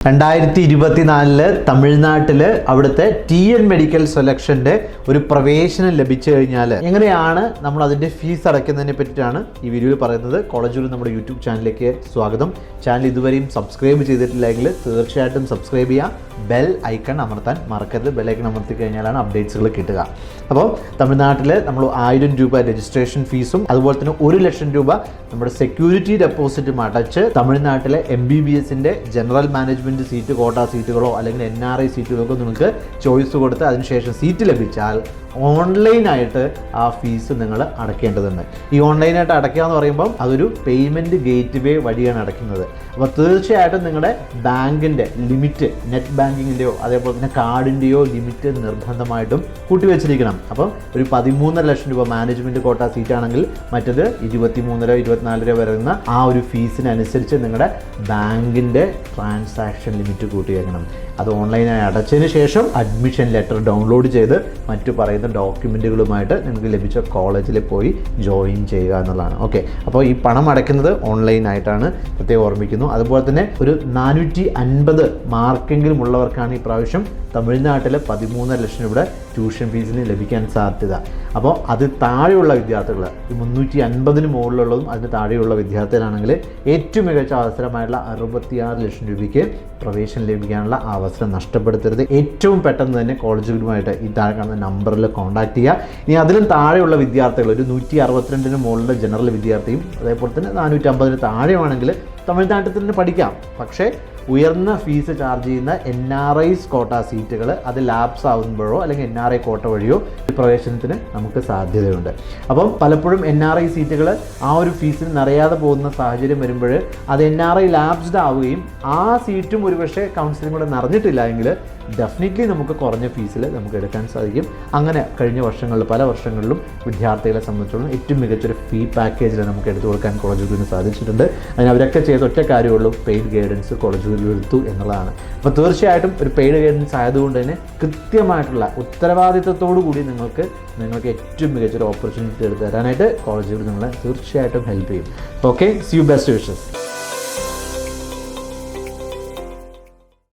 രണ്ടായിരത്തി ഇരുപത്തിനാലിൽ തമിഴ്നാട്ടിൽ അവിടുത്തെ ടി എൻ മെഡിക്കൽ സെലക്ഷന്റെ ഒരു പ്രവേശനം ലഭിച്ചു കഴിഞ്ഞാൽ എങ്ങനെയാണ് നമ്മൾ അതിന്റെ ഫീസ് അടയ്ക്കുന്നതിനെ പറ്റിയിട്ടാണ് ഈ വീഡിയോയിൽ പറയുന്നത്. കോളേജിൽ നമ്മുടെ യൂട്യൂബ് ചാനലിലേക്ക് സ്വാഗതം. ചാനൽ ഇതുവരെയും സബ്സ്ക്രൈബ് ചെയ്തിട്ടില്ലെങ്കിൽ തീർച്ചയായിട്ടും സബ്സ്ക്രൈബ് ചെയ്യുക. ബെൽ ഐക്കൺ അമർത്താൻ മറക്കരുത്. ബെൽ ഐക്കൺ അമർത്തി കഴിഞ്ഞാലാണ് അപ്ഡേറ്റ്സുകൾ കിട്ടുക. അപ്പോൾ തമിഴ്നാട്ടിൽ നമ്മൾ ആയിരം രൂപ രജിസ്ട്രേഷൻ ഫീസും അതുപോലെ തന്നെ ഒരു ലക്ഷം രൂപ നമ്മുടെ സെക്യൂരിറ്റി ഡെപ്പോസിറ്റും അടച്ച് തമിഴ്നാട്ടിലെ എം ബി ബി എസിന്റെ ജനറൽ മാനേജ്മെന്റ് സീറ്റ് കോട്ട സീറ്റുകളോ അല്ലെങ്കിൽ എൻ ആർ ഐ സീറ്റുകളൊക്കെ നിങ്ങൾക്ക് ചോയ്സ് കൊടുത്ത് അതിനുശേഷം സീറ്റ് ലഭിച്ചാൽ ഓൺലൈനായിട്ട് ആ ഫീസ് നിങ്ങൾ അടയ്ക്കേണ്ടതുണ്ട്. ഈ ഓൺലൈനായിട്ട് അടയ്ക്കുക എന്ന് പറയുമ്പം അതൊരു പേയ്മെന്റ് ഗേറ്റ് വേ വഴിയാണ് അടയ്ക്കുന്നത്. അപ്പോൾ തീർച്ചയായിട്ടും നിങ്ങളുടെ ബാങ്കിന്റെ ലിമിറ്റ് നെറ്റ് ബാങ്കിങ്ങിന്റെയോ അതേപോലെ തന്നെ കാർഡിന്റെയോ ലിമിറ്റ് നിർബന്ധമായിട്ടും കൂട്ടിവെച്ചിരിക്കണം. അപ്പം ഒരു പതിമൂന്നര ലക്ഷം രൂപ മാനേജ്മെന്റ് കോട്ട സീറ്റാണെങ്കിൽ മറ്റത് ഇരുപത്തി മൂന്നര ഇരുപത്തിനാലര രൂപ വരുന്ന ആ ഒരു ഫീസിനനുസരിച്ച് നിങ്ങളുടെ ബാങ്കിന്റെ ട്രാൻസാക്ഷൻ ലിമിറ്റ് കൂട്ടി വെക്കണം അത് ഓൺലൈനായി അടച്ചതിന് ശേഷം അഡ്മിഷൻ ലെറ്റർ ഡൗൺലോഡ് ചെയ്ത് മറ്റു പറയുന്ന ഡോക്യുമെന്റുകളുമായിട്ട് നിങ്ങൾക്ക് ലഭിച്ച കോളേജിൽ പോയി ജോയിൻ ചെയ്യുക എന്നുള്ളതാണ്. ഓക്കെ. അപ്പോൾ ഈ പണം അടയ്ക്കുന്നത് ഓൺലൈനായിട്ടാണ് പ്രത്യേകം ഓർമ്മിക്കുന്നു. അതുപോലെ തന്നെ ഒരു നാനൂറ്റി അൻപത് മാർക്കെങ്കിലും ഉള്ളവർക്കാണ് ഈ പ്രാവശ്യം തമിഴ്നാട്ടിലെ പതിമൂന്നര ലക്ഷം രൂപയുടെ ട്യൂഷൻ ഫീസിന് ലഭിക്കാൻ സാധ്യത. അപ്പോൾ അത് താഴെയുള്ള വിദ്യാർത്ഥികൾ ഈ മുന്നൂറ്റി അൻപതിന് മുകളിലുള്ളതും അതിന് താഴെയുള്ള വിദ്യാർത്ഥികളാണെങ്കിൽ ഏറ്റവും മികച്ച അവസരമായിട്ടുള്ള അറുപത്തിയാറ് ലക്ഷം രൂപയ്ക്ക് പ്രവേശനം ലഭിക്കാനുള്ള അവസരം നഷ്ടപ്പെടുത്തരുത്. ഏറ്റവും പെട്ടെന്ന് തന്നെ കോളേജുകളുമായിട്ട് ഈ താഴെ കാണുന്ന നമ്പറിൽ കോൺടാക്ട് ചെയ്യുക. ഇനി അതിലും താഴെയുള്ള വിദ്യാർത്ഥികൾ ഒരു നൂറ്റി അറുപത്തിരണ്ടിന് മുകളിലെ ജനറൽ വിദ്യാർത്ഥിയും അതേപോലെ തന്നെ നാനൂറ്റി അമ്പതിന് താഴെയാണെങ്കിൽ തമിഴ്നാട്ടിൽ തന്നെ പഠിക്കാം. പക്ഷേ ഉയർന്ന ഫീസ് ചാർജ് ചെയ്യുന്ന എൻ ആർ ഐസ് കോട്ട സീറ്റുകൾ അത് ലാപ്സ് ആകുമ്പോഴോ അല്ലെങ്കിൽ എൻ ആർ ഐ കോട്ട വഴിയോ പ്രവേശനത്തിന് നമുക്ക് സാധ്യതയുണ്ട്. അപ്പം പലപ്പോഴും എൻ ആർ ഐ സീറ്റുകൾ ആ ഒരു ഫീസിൽ നിറയാതെ പോകുന്ന സാഹചര്യം വരുമ്പോൾ അത് എൻ ആർ ഐ ലാപ്സ്ഡ് ആവുകയും ആ സീറ്റും ഒരുപക്ഷെ കൗൺസിലിംഗ് കൂടെ നിറഞ്ഞിട്ടില്ല എങ്കിൽ ഡെഫിനറ്റ്ലി നമുക്ക് കുറഞ്ഞ ഫീസിൽ നമുക്ക് എടുക്കാൻ സാധിക്കും. അങ്ങനെ കഴിഞ്ഞ വർഷങ്ങളിൽ പല വർഷങ്ങളിലും വിദ്യാർത്ഥികളെ സംബന്ധിച്ചോളം ഏറ്റവും മികച്ചൊരു ഫീ പാക്കേജിൽ നമുക്ക് എടുത്തു കൊടുക്കാൻ കോളേജുകളിന് സാധിച്ചിട്ടുണ്ട്. അതിന് അവരൊക്കെ ചെയ്ത ഒറ്റ കാര്യമുള്ളൂ പെയ്ഡ് ഗൈഡൻസ് കോളേജുകളിൽ എടുത്തു എന്നുള്ളതാണ്. അപ്പോൾ തീർച്ചയായിട്ടും ഒരു പെയ്ഡ് ഗൈഡൻസ് ആയതുകൊണ്ട് തന്നെ കൃത്യമായിട്ടുള്ള ഉത്തരവാദിത്തത്തോടു കൂടി നിങ്ങൾക്ക് നിങ്ങൾക്ക് ഏറ്റവും മികച്ചൊരു ഓപ്പർച്യൂണിറ്റി എടുത്ത് തരാനായിട്ട് കോളേജുകൾ നിങ്ങളെ തീർച്ചയായിട്ടും ഹെൽപ്പ് ചെയ്യും. Okay see you best wishes